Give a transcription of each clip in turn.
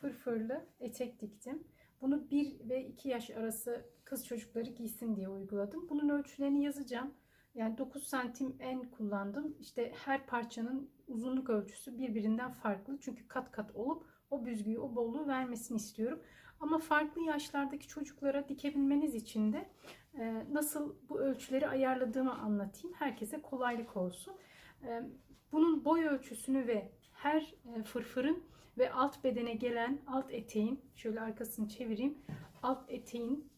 fırfırlı etek diktim. Bunu 1 ve 2 yaş arası kız çocukları giysin diye uyguladım. Bunun ölçülerini yazacağım. Yani 9 santim en kullandım. İşte her parçanın uzunluk ölçüsü birbirinden farklı. Çünkü kat kat olup o büzgüyü, o bolluğu vermesini istiyorum. Ama farklı yaşlardaki çocuklara dikebilmeniz için de e, nasıl bu ölçüleri ayarladığımı anlatayım. Herkese kolaylık olsun. E, bunun boy ölçüsünü ve her e, fırfırın ve alt bedene gelen alt eteğin şöyle arkasını çevireyim. Alt eteğin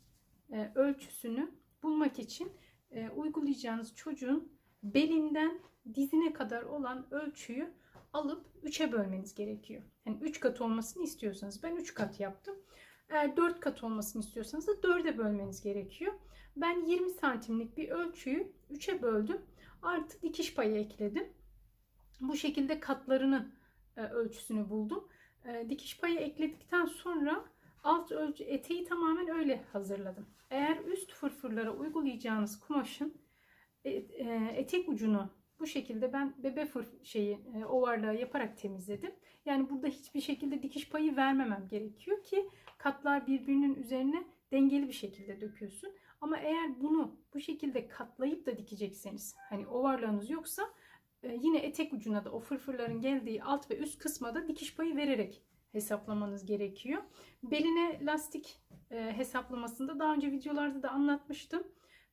e, ölçüsünü bulmak için e, uygulayacağınız çocuğun belinden dizine kadar olan ölçüyü alıp 3'e bölmeniz gerekiyor. Yani 3 kat olmasını istiyorsanız ben 3 kat yaptım. Eğer 4 kat olmasını istiyorsanız da 4'e bölmeniz gerekiyor. Ben 20 santimlik bir ölçüyü 3'e böldüm. Artı dikiş payı ekledim. Bu şekilde katlarının e, ölçüsünü buldum. E, dikiş payı ekledikten sonra alt ölçü eteği tamamen öyle hazırladım. Eğer üst fırfırlara uygulayacağınız kumaşın e, e, etek ucunu bu şekilde ben bebe fır şeyi e, yaparak temizledim. Yani burada hiçbir şekilde dikiş payı vermemem gerekiyor ki katlar birbirinin üzerine dengeli bir şekilde dökülsün. Ama eğer bunu bu şekilde katlayıp da dikecekseniz hani ovarlığınız yoksa e, yine etek ucuna da o fırfırların geldiği alt ve üst kısma da dikiş payı vererek hesaplamanız gerekiyor. Beline lastik e, hesaplamasında daha önce videolarda da anlatmıştım.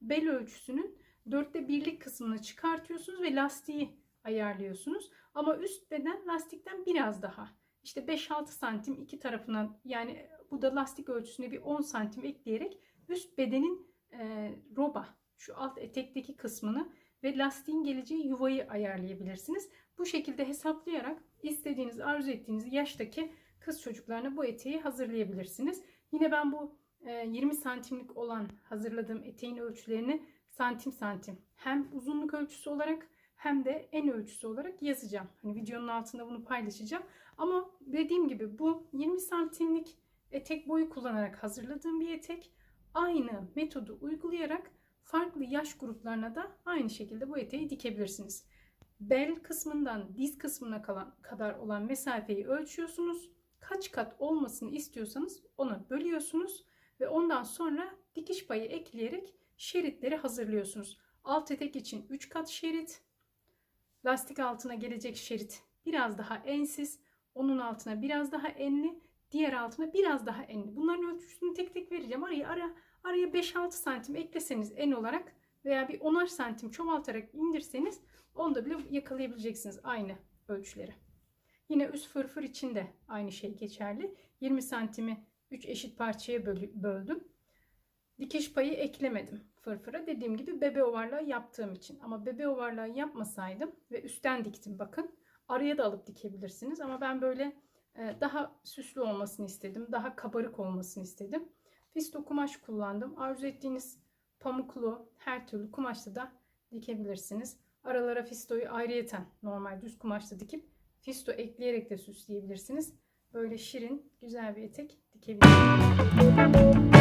Bel ölçüsünün dörtte birlik kısmını çıkartıyorsunuz ve lastiği ayarlıyorsunuz. Ama üst beden lastikten biraz daha. İşte 5-6 santim iki tarafından yani bu da lastik ölçüsüne bir 10 santim ekleyerek üst bedenin e, roba şu alt etekteki kısmını ve lastiğin geleceği yuvayı ayarlayabilirsiniz. Bu şekilde hesaplayarak istediğiniz, arzu ettiğiniz yaştaki kız çocuklarına bu eteği hazırlayabilirsiniz. Yine ben bu 20 santimlik olan hazırladığım eteğin ölçülerini santim santim hem uzunluk ölçüsü olarak hem de en ölçüsü olarak yazacağım. Hani videonun altında bunu paylaşacağım. Ama dediğim gibi bu 20 santimlik etek boyu kullanarak hazırladığım bir etek. Aynı metodu uygulayarak farklı yaş gruplarına da aynı şekilde bu eteği dikebilirsiniz. Bel kısmından diz kısmına kalan kadar olan mesafeyi ölçüyorsunuz. Kaç kat olmasını istiyorsanız onu bölüyorsunuz ve ondan sonra dikiş payı ekleyerek şeritleri hazırlıyorsunuz. Alt etek için 3 kat şerit, lastik altına gelecek şerit biraz daha ensiz, onun altına biraz daha enli, diğer altına biraz daha enli. Bunların ölçüsünü tek tek vereceğim. Araya ara araya 5-6 santim ekleseniz en olarak veya bir 10'ar santim çoğaltarak indirseniz onda bile yakalayabileceksiniz aynı ölçüleri. Yine üst fırfır için de aynı şey geçerli. 20 santimi 3 eşit parçaya böldüm. Dikiş payı eklemedim fırfıra. Dediğim gibi bebe ovarlağı yaptığım için. Ama bebe ovarlağı yapmasaydım ve üstten diktim bakın. Araya da alıp dikebilirsiniz. Ama ben böyle e, daha süslü olmasını istedim. Daha kabarık olmasını istedim. Fisto kumaş kullandım. Arzu ettiğiniz pamuklu her türlü kumaşla da dikebilirsiniz. Aralara fistoyu ayrıyeten normal düz kumaşla dikip fisto ekleyerek de süsleyebilirsiniz. Böyle şirin güzel bir etek dikebilirsiniz.